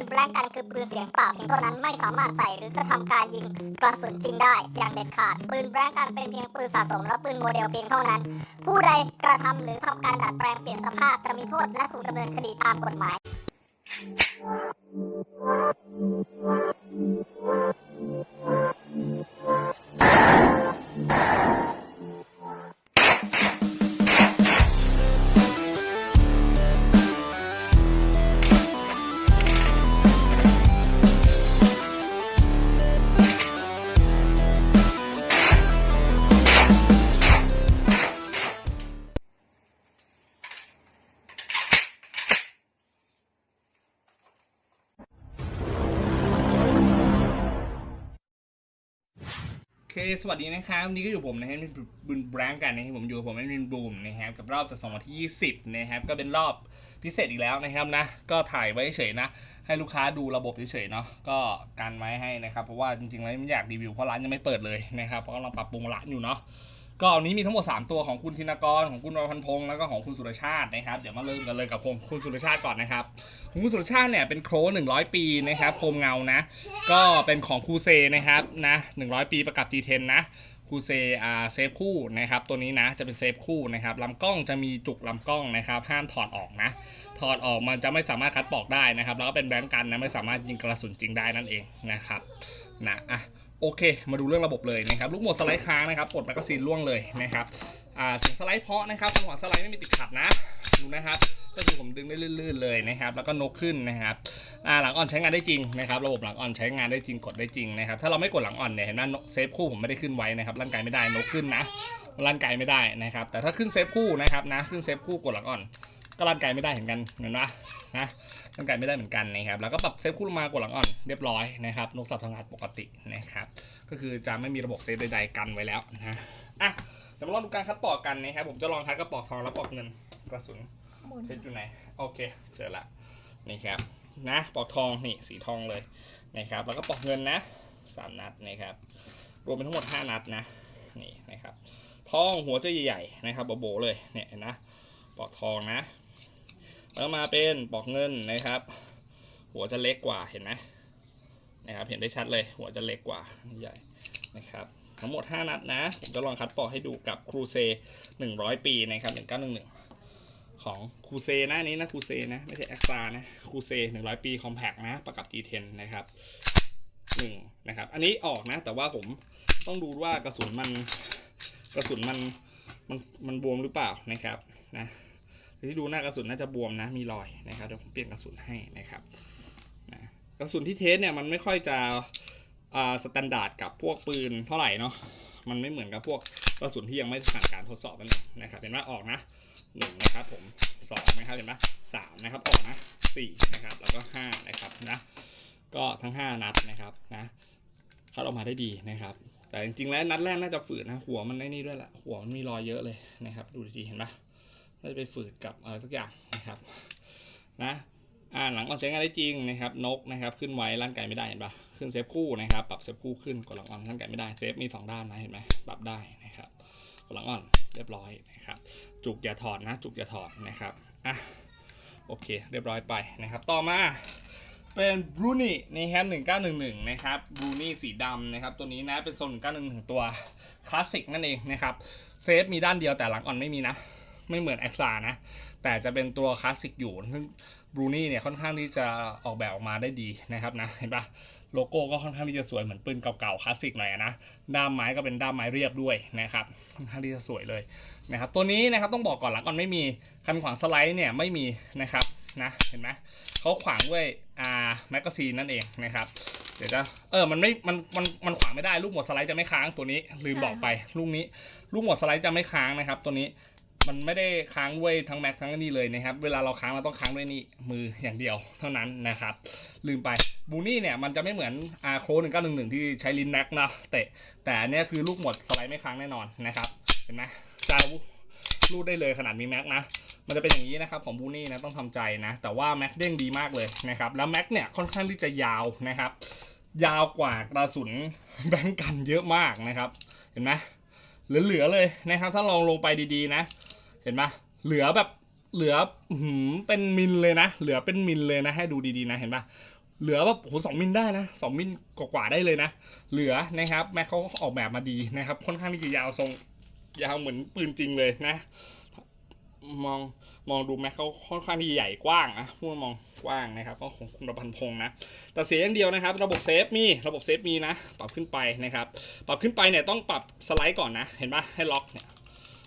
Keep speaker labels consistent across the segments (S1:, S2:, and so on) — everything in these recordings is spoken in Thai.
S1: ปืนแบล็งกันคือปืนเสียงเปล่าเพียงเท่านั้นไม่สามารถใส่หรือกระทำการยิงกระสุนจริงได้อย่างเด็ดขาด ปืนแบล็งกันเป็นเพียงปืนสะสมและปืนโมเดลเพียงเท่านั้น ผู้ใดกระทำหรือทำการดัดแปลงเปลี่ยนสภาพจะมีโทษและถูกดำเนินคดีตามกฎหมาย
S2: ค สวัสดีนะครับวันนี้ก็อยู่ผมนะฮะบินบุญแบงกันนะครับผมอยู่ผมแอดมินบูมนะครับกับรอบจาก2วันที่ 20 นะครับก็เป็นรอบพิเศษอีกแล้วนะครับนะก็ถ่ายไว้เฉยนะ ให้ลูกค้าดูระบบเฉยเนาะก็การไว้ให้นะครับเพราะว่าจริงๆแล้วไม่อยากรีวิวเพราะร้านยังไม่เปิดเลยนะครับเพราะกำลังปรับปรุงร้านอยู่เนาะ ก็วันนี้มีทั้งหมด 3 ตัวของคุณธินกรของคุณวรพันธ์พงษ์แล้วก็ของคุณสุรชาตินะครับเดี๋ยวมาเริ่มกันเลยกับผมคุณสุรชาติก่อนนะครับคุณสุรชาติเนี่ยเป็นโคร100 ปีนะครับโคมเงานะ ก็เป็นของคูเซนะครับนะ100 ปีประกับ G10 นนะคูเซอาเซฟคู่นะครับตัวนี้นะจะเป็นเซฟคู่นะครับลำกล้องจะมีจุกลำกล้องนะครับห้ามถอดออกนะถอดออกมันจะไม่สามารถคัดปอกได้นะครับแล้วก็เป็นแบงก์กันนะไม่สามารถยิงกระสุนจริงได้นั่นเองนะครับนะอะ โอเค มาดูเรื่องระบบเลยนะครับ ลูกหมดสไลด์ค้างนะครับปลดแมกกาซีนล่วงเลยนะครับ อ่าเสียงสไลด์เพาะนะครับจังหวะสไลด์ไม่มีติดขัดนะ ดูนะครับ ก็คือผมดึงได้ลื่นๆเลยนะครับ แล้วก็นกขึ้นนะครับ อ่าหลังอ่อนใช้งานได้จริงนะครับ ระบบหลังอ่อนใช้งานได้จริง กดได้จริงนะครับ ถ้าเราไม่กดหลังอ่อนเนี่ยเห็นไหมเซฟคู่ผมไม่ได้ขึ้นไว้นะครับ ร่างกายไม่ได้ นกขึ้นนะ ร่างกายไม่ได้นะครับ แต่ถ้าขึ้นเซฟคู่นะครับนะ ขึ้นเซฟคู่กดหลังอ่อน ก็ร่างกายไม่ได้เหมือนกันเห็นปะนะร่างกายไม่ได้เหมือนกันนะครับแล้วก็ปรับเซฟคู่ลงมากดหลังอ่อนเรียบร้อยนะครับนกสับทำงานปกตินะครับก็คือจะไม่มีระบบเซฟใดๆกันไว้แล้วนะอะเดี๋ยวมาลองดูการคัดปอกกันนะครับผมจะลองคัดกระปอกทองแล้วปอกเงินกระสุนเช็ดอยู่ไหนโอเคเจอละนี่ครับนะปอกทองนี่สีทองเลยนะครับแล้วก็ปอกเงินนะสามนัดนะครับรวมเป็นทั้งหมดห้านัดนะนี่นะครับทองหัวจะใหญ่ๆนะครับโบๆเลยเนี่ยเห็นนะปอกทองนะ แล้วมาเป็นปอกเงินนะครับ หัวจะเล็กกว่าเห็นไหมนะครับเห็นได้ชัดเลย หัวจะเล็กกว่าใหญ่นะครับทั้งหมด 5 นัดนะ ผมจะลองคัดปอกให้ดูกับครูเซ100 ปีนะครับ1911 ของครูเซนะนนี้นะครูเซนะ ไม่ใช่แอคซานะครูเซหนึ่งร้อยปีคอมแพกนะ ประกับ G10 นะครับหนึ่งนะครับ อันนี้ออกนะ แต่ว่าผมต้องดูว่ากระสุนมันกระสุนมันมันมันบวมหรือเปล่านะครับนะ ที่ดูหน้ากระสุนน่าจะบวมนะมีรอยนะครับเดี๋ยวผมเปลี่ยนกระสุนให้นะครับนะกระสุนที่เทสเนี่ยมันไม่ค่อยจะอ่าสแตนดาร์ดกับพวกปืนเท่าไหร่เนาะมันไม่เหมือนกับพวกกระสุนที่ยังไม่ผ่านการทดสอบนั่นเองนะครับเห็นว่าออกนะหนึ่งนะครับผมสองนะครับเห็นไหมสามนะครับออกนะสี่นะครับแล้วก็ห้านะครับนะก็ทั้งห้านัดนะครับนะคัดออกมาได้ดีนะครับ แต่จริงๆแล้วนัดแรกน่าจะฝืดนะหัวมันไอ้นี่ด้วยแหละหัวมันมีรอยเยอะเลยนะครับ ดูดีๆเห็นปะ น่าจะไปฝืดกับอะไรสักอย่างนะครับนะอ่าหลังออนใช้งานได้จริงนะครับนกนะครับขึ้นไว้ร่างกายไม่ได้เห็นปะขึ้นเซฟคู่นะครับปรับเซฟคู่ขึ้นกดหลังออนร่างกายไม่ได้เซฟมีสองด้านนะเห็นไหมปรับได้นะครับกดหลังออนเรียบร้อยนะครับจุกอย่าถอดนะจุกอย่าถอดนะครับอะโอเคเรียบร้อยไปนะครับต่อมาเป็นบรูนี่นะครับ1911นะครับบรูนี่สีดำนะครับตัวนี้นะเป็นโซน1911ตัวคลาสสิกนั่นเองนะครับเซฟมีด้านเดียวแต่หลังอ่อนไม่มีนะ ไม่เหมือนแอคซานะ แต่จะเป็นตัวคลาสสิกอยู่ซึ่งบรูนี่เนี่ยค่อนข้างที่จะออกแบบออกมาได้ดีนะครับนะเห็นปะโลโก้ก็ค่อนข้างที่จะสวยเหมือนปืนเก่าๆคลาสสิกหน่อยนะด้ามไม้ก็เป็นด้ามไม้เรียบด้วยนะครับค่อนข้างที่จะสวยเลยนะครับตัวนี้นะครับต้องบอกก่อนหลังก่อนไม่มีคันขวางสไลด์เนี่ยไม่มีนะครับนะเห็นไหมเขาขวางด้วยอ่าแมกกาซีนนั่นเองนะครับเดี๋ยวจะเออมันไม่มันมันมันขวางไม่ได้ลูกหมดสไลด์จะไม่ค้างตัวนี้ลืมบอกไปลูกนี้ลูกหมดสไลด์จะไม่ค้างนะครับ ตัวนี้ มันไม่ได้ค้างด้วยทั้งแม็กทั้งนี่เลยนะครับ เวลาเราค้างเราต้องค้างด้วยนี่มืออย่างเดียวเท่านั้นนะครับ ลืมไปบูนี่เนี่ยมันจะไม่เหมือนอาโคหนึ่งเก้าหนึ่งหนึ่งที่ใช้ลิ้นแม็กนะเตะแต่อันเนี้ยคือลูกหมดสไลด์ไม่ค้างแน่นอนนะครับ เห็นไหมจะรูดได้เลยขนาดมีแม็กนะมันจะเป็นอย่างนี้นะครับของบูนี่นะต้องทำใจนะ แต่ว่าแม็กเด้งดีมากเลยนะครับแล้วแม็กเนี่ยค่อนข้างที่จะยาวนะครับ ยาวกว่ากระสุนแบงกันเยอะมากนะครับ เห็นไหมเหลือๆเลยนะครับ ถ้าลองลงไปดีๆนะ เห็นไหมเหลือแบบเหลือหือเป็นมิลเลยนะ เหลือเป็นมิลเลยนะ ให้ดูดีๆนะเห็นปะเหลือแบบโหสองมิลได้นะสองมิลกว่าๆได้เลยนะ เหลือนะครับ แม็กเขาออกแบบมาดีนะครับ ค่อนข้างที่จะยาวทรงยาวเหมือนปืนจริงเลยนะ มองมองดูแม็กเขาค่อนข้างที่ใหญ่กว้างอะพูดมองกว้างนะครับ ก็ของคุณระพันพงษ์นะ แต่เสียอย่างเดียวนะครับ ระบบเซฟมีระบบเซฟมีนะ ปรับขึ้นไปนะครับ ปรับขึ้นไปเนี่ยต้องปรับสไลด์ก่อนนะ เห็นปะให้ล็อกเนี่ย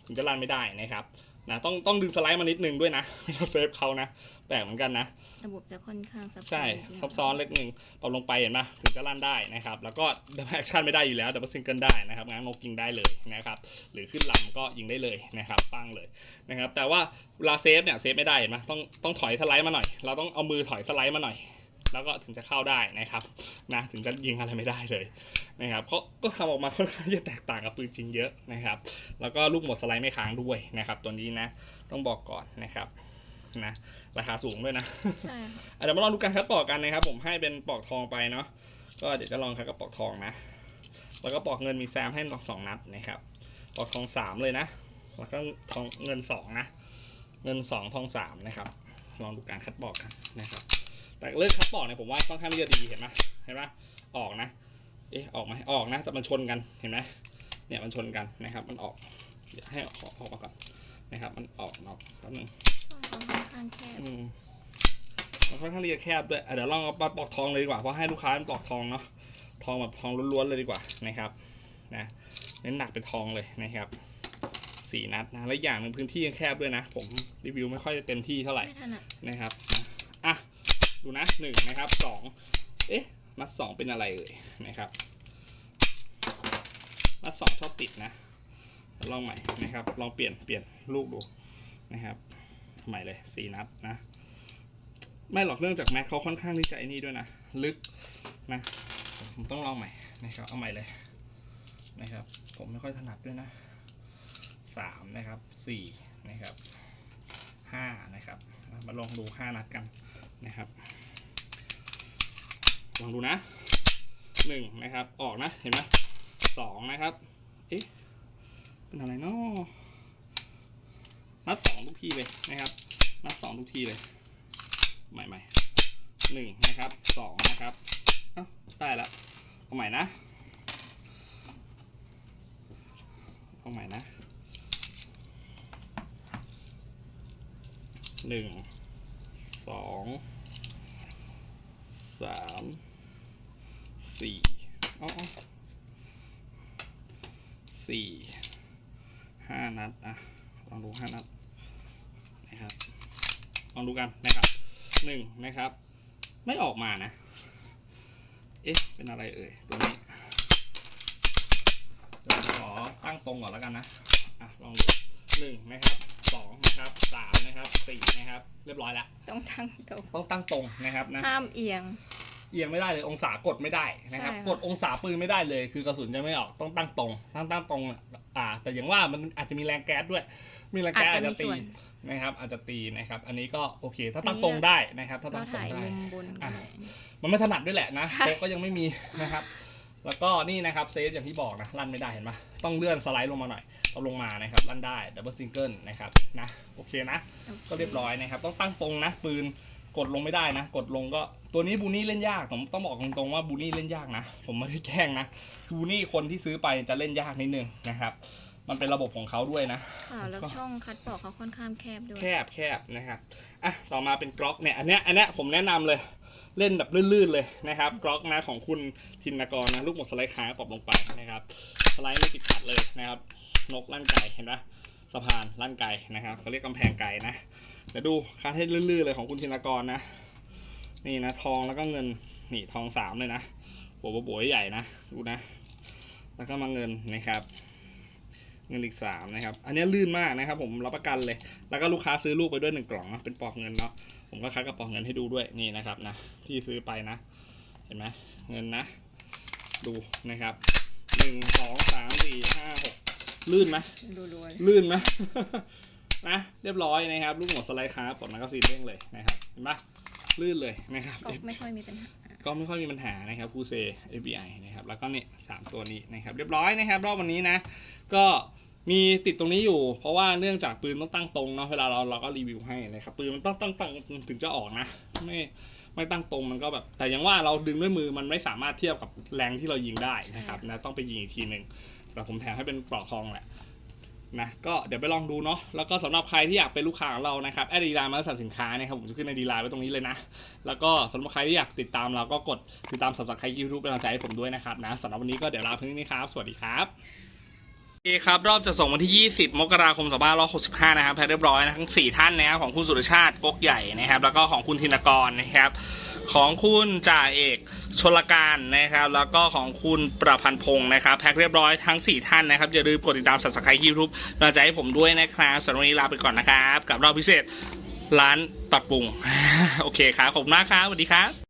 S2: ถึงจะรันไม่ได้นะครับนะต้องต้องดึงสไลด์มานิดนึงด้วยนะเวลาเซฟเขานะแปลกเหมือนกันนะ
S3: ระบบจะค่อนข้างซับซ้อน
S2: ใช่
S3: นิดนึง
S2: ซับซ้อนเล็กหนึ่งปรับลงไปเห็นปะถึงจะลั่นได้นะครับ แล้วก็ดับแอคชั่นไม่ได้อยู่แล้วดับเบิลซิงเกิลได้นะครับงั้นนกยิงได้เลยนะครับ หรือขึ้นลำก็ยิงได้เลยนะครับปั้งเลยนะครับ แต่ว่าเวลาเซฟเนี่ยเซฟไม่ได้เห็นปะต้องต้องถอยสไลด์มาหน่อย เราต้องเอามือถอยสไลด์มาหน่อย แล้วก็ถึงจะเข้าได้นะครับนะถึงจะยิงอะไรไม่ได้เลยนะครับเขาก็ทำออกมาค่อนข้างจะแตกต่างกับปืนจริงเยอะนะครับ แล้วก็ลูกหมดสไลด์ไม่ค้างด้วยนะครับ ตัวนี้นะต้องบอกก่อนนะครับนะราคาสูงด้วยนะ
S3: ใช่ค่ะ
S2: อะเดี๋ยวมาลองดูการคัดปอกกันนะครับ ผมให้เป็นปอกทองไปเนาะก็เดี๋ยวจะลองคัดกับปอกทองนะ แล้วก็ปอกเงินมีแซมให้สองนัดนะครับปอกทองสามเลยนะแล้วก็ทองเงินสองนะ เงินสองทองสามนะครับ ลองดูการคัดปอกกันนะครับ แต่เรื่องคัดปอกเนี่ยผมว่าค่อนข้างที่จะดีเห็นไหมเห็นไหมออกนะ เอ๊ะออกไหมออกนะ แต่มันชนกันเห็นไหมเนี่ยมันชนกันนะครับ มันออกเดี๋ยวให้ออกออกมาก่อนนะครับ มันออกออกแป๊บนึง
S3: ช่องเขาค่อนข้างแคบ
S2: อืมมันค่อนข้างที่จะแคบด้วยอะเดี๋ยวลองเอาปอกทองเลยดีกว่าเพราะให้ลูกค้าเป็นปอกทองเนาะทองแบบทองล้วนๆเลยดีกว่านะครับนะเน้นหนักเป็นทองเลยนะครับสี่นัดนะและอย่างหนึ่งพื้นที่ยังแคบด้วยนะ ผมรีวิวไม่ค่อยเต็มที่เท่าไหร่
S3: ไม่ถนัด
S2: นะครับนะอะ ดูนะหนึ่งนะครับสองเอ๊ะนัดสองเป็นอะไรเอ่ยนะครับนัดสองชอบติดนะ ลองใหม่นะครับ ลองเปลี่ยนเปลี่ยนลูกดูนะครับ ใหม่เลยสี่นัดนะ ไม่หรอกเนื่องจากแม็กเขาค่อนข้างที่จะไอ้นี่ด้วยนะ ลึกนะ ผมต้องลองใหม่นะครับ เอาใหม่เลยนะครับ ผมไม่ค่อยถนัดด้วยนะสามนะครับสี่นะครับห้านะครับ มาลองดูห้านัดกัน นะครับลองดูนะหนึ่งนะครับ ออกนะ เห็นไหมสองนะครับ เอ๊ะ เป็นอะไรเนาะนัดสองทุกทีเลยนะครับ นัดสองทุกทีเลย ใหม่ใหม่หนึ่งนะครับสองนะครับเอ้าได้แล้วเอาใหม่นะเอาใหม่นะหนึ่งสอง สามสี่เอาเอาสี่ห้านัดอะลองดูห้านัดนะครับลองดูกันนะครับหนึ่งนะครับ ไม่ออกมานะ เอ๊ะ เป็นอะไรเอ่ยตัวนี้เดี๋ยวขอตั้งตรงก่อนแล้วกันนะอะลองดูหนึ่งนะครับสอง นะครับสามนะครับสี่นะครับ เรียบร้อยแล้ว
S3: ต้องทั้งตรง
S2: ต้องตั้งตรงนะครับนะ
S3: ห้ามเอียง
S2: เอียงไม่ได้เลยองศากดไม่ได้นะครับ
S3: ใช่ค่ะ
S2: กดองศาปืนไม่ได้เลย คือกระสุนจะไม่ออกต้องตั้งตรงตั้งตั้งตรงอ่า แต่อย่างว่ามันอาจจะมีแรงแก๊สด้วย มีแรง
S3: อาจ
S2: แก๊ส
S3: จะ
S2: อาจ
S3: มี
S2: จะตี
S3: ส่วน
S2: นะครับ อาจจะตีนะครับ อันนี้ก็โอเค ถ้า
S3: อันนี้
S2: ตั้งตรงได้นะครับ ถ้า
S3: เรา
S2: ตั้งตร
S3: ถ่างย
S2: ได้
S3: มุมบน
S2: อะ
S3: ก็ได้
S2: มันไม่ถนัดด้วยแหละนะ
S3: ใช่
S2: โต๊ะก็ยังไม่มีนะครับ แล้วก็นี่นะครับเซฟอย่างที่บอกนะลั่นไม่ได้เห็นไหมต้องเลื่อนสไลด์ลงมาหน่อยเอาลงมานะครับลั่นได้ดับเบิลซิงเกิลนะครับนะโอเคนะ ก็เรียบร้อยนะครับ ต้องตั้งตรงนะ ปืนกดลงไม่ได้นะ กดลงก็ตัวนี้บูนี่เล่นยากผมต้องบอกตรงๆว่าบูนี่เล่นยากนะ ผมไม่ได้แกล้งนะบูนี่คนที่ซื้อไปจะเล่นยากนิดนึงนะครับ มันเป็นระบบของเขาด้วยนะ
S3: ค่ะแล้วช่องคัดปอกเขาค่อนข้างแคบด้วย
S2: แคบแคบนะครับอะต่อมาเป็นกล็อกเนี่ยอันเนี้ยอันเนี้ยผมแนะนำเลยเล่นแบบลื่นๆเลยนะครับกล็อกนะของคุณทินกรนะลูกหมดสไลด์ค้างปรับลงไปนะครับสไลด์ไม่ติดขัดเลยนะครับ นกลั่นไก่เห็นปะสะพานลั่นไก่นะครับเขาเรียกกำแพงไก่นะเดี๋ยวดูคัดให้ลื่นๆเลยของคุณทินกรนะ นี่นะทองแล้วก็เงินนี่ทองสามเลยนะหัวโบ๋ยใหญ่นะดูนะ แล้วก็มาเงินนะครับ เงินอีกสามนะครับ อันนี้ลื่นมากนะครับ ผมรับประกันเลย แล้วก็ลูกค้าซื้อลูกไปด้วยหนึ่งกล่องนะเป็นปลอกเงินเนาะผมก็คัดกระปอกเงินให้ดูด้วยนี่นะครับนะที่ซื้อไปนะ เห็นไหมเงินนะ ดูนะครับหนึ่งสองสามสี่ห้าหกลื่นไหม
S3: รัว
S2: ลื่นไหมนะเรียบร้อยนะครับลูกหมดสไลด์ค้าปลดมันก็ซีนเด้งเลยนะครับเห็นปะลื่นเลยนะครับ
S3: ๆก็ไม่ค่อยมีปัญหา
S2: ก็ไม่ค่อยมีปัญหานะครับคูเซ ABI นะครับแล้วก็เนี่ยสามตัวนี้นะครับเรียบร้อยนะครับ รอบวันนี้นะ ก็มีติดตรงนี้อยู่ เพราะว่าเนื่องจากปืนต้องตั้งตรงเนาะเวลาเราเราก็รีวิวให้นะครับปืนมันต้องตั้งตั้งถึงจะออกนะไม่ไม่ตั้งตรงมันก็แบบ แต่อยังว่าเราดึงด้วยมือมันไม่สามารถเทียบกับแรงที่เรายิงได้นะครับนะต้องไปยิงอีกทีหนึ่งแต่ผมแถมให้เป็นปลอกทองแหละ นะก็เดี๋ยวไปลองดูเนาะแล้วก็สำหรับใครที่อยากเป็นลูกค้าของเรานะครับแอดดีไลน์มาสั่งสินค้านะครับผมจะขึ้นในดีไลน์ไว้ตรงนี้เลยนะ แล้วก็สำหรับใครที่อยากติดตามเราก็กดติดตามสับสไครยูทูบเป็นกำลังใจให้ผมด้วยนะครับนะสำหรับวันนี้ก็เดี๋ยวลาเพียงเท่านี้ครับสวัสดีครับโอเคครับ รอบจะส่งวันที่ 20 มกราคม 2565 นะครับแพ้เรียบร้อยนะทั้ง 4 ท่านนะครับของคุณสุรชาติกกใหญ่นะครับ แล้วก็ของคุณธินกรนะครับ ของคุณจ่าเอกชลการนะครับ แล้วก็ของคุณประพันธ์พงศ์นะครับแพ็คเรียบร้อยทั้ง 4 ท่านนะครับ อย่าลืมกดติดตาม subscribe YouTube กำลังใจให้ผมด้วยนะครับสำหรับวันนี้ลาไปก่อนนะครับ กับรอบพิเศษร้านปรับปรุง โอเคครับ ขอบคุณมากครับสวัสดีครับ